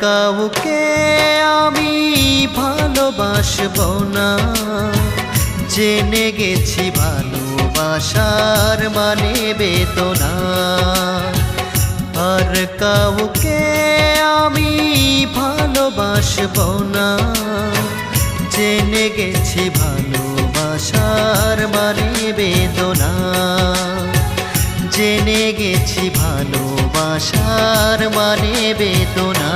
কাউকে আমি ভালোবাসব না। জেনে গেছি ভালোবাসার মানে বেদনা। আর কাউকে আমি ভালোবাসব না। জেনে গেছি ভালোবাসার মানে বেদনা। জেনে গেছি ভালোবাসার মানে বেদনা।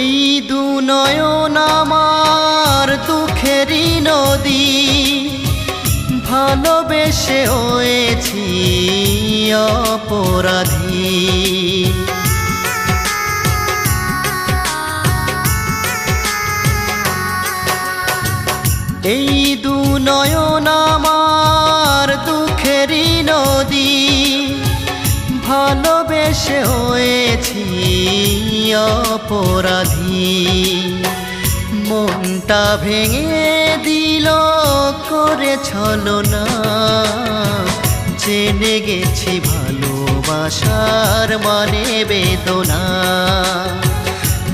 এই দু নয়ন আমার দুঃখেরই নদী। ভালোবেসে হয়েছি অপরাধী। এই দু নয়ন আমার দুঃখেরই নদী। ভালোবেসে হয়েছি অপরাধী। মনটা ভেঙে দিল করে ছলো না। জেনে গেছি ভালোবাসার মানে বেদনা।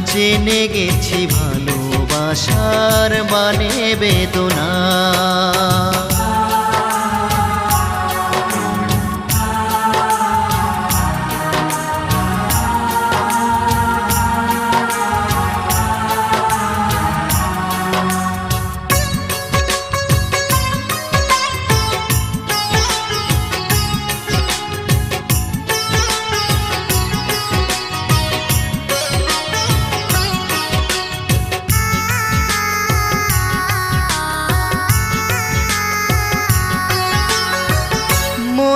জেনে গেছি ভালোবাসার মানে বেদনা।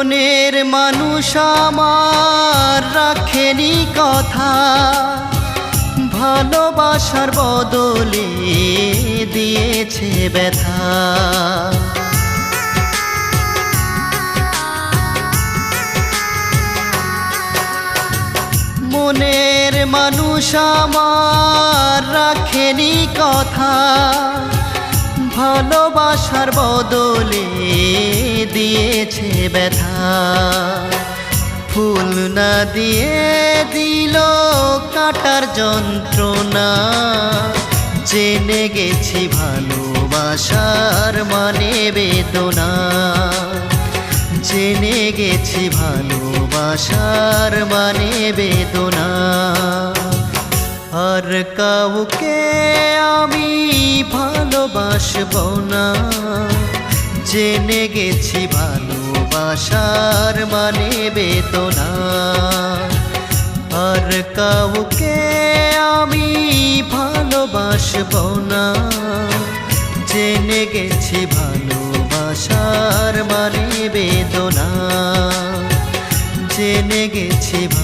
মনের মানুষ আমার রাখেনি কথা। ভালোবাসার বদলে দিয়েছে ব্যথা। মনের মানুষ আমার রাখেনি কথা। ভালোবাসার বদলে দিয়েছে ব্যথা। ফুল না দিয়ে দিল কাটার যন্ত্রণা। জেনে গেছি ভালোবাসার মানে বেদনা। জেনে গেছি ভালোবাসার মানে বেদনা। আর কাউকে আমি ভালোবাসব না। জেনে গেছি ভালোবাসার মানে বেতনা আর কাউকে আমি ভালোবাসব না। জেনে গেছি ভালোবাসার মানে বেদনা। জেনে গেছি ভালোবাসার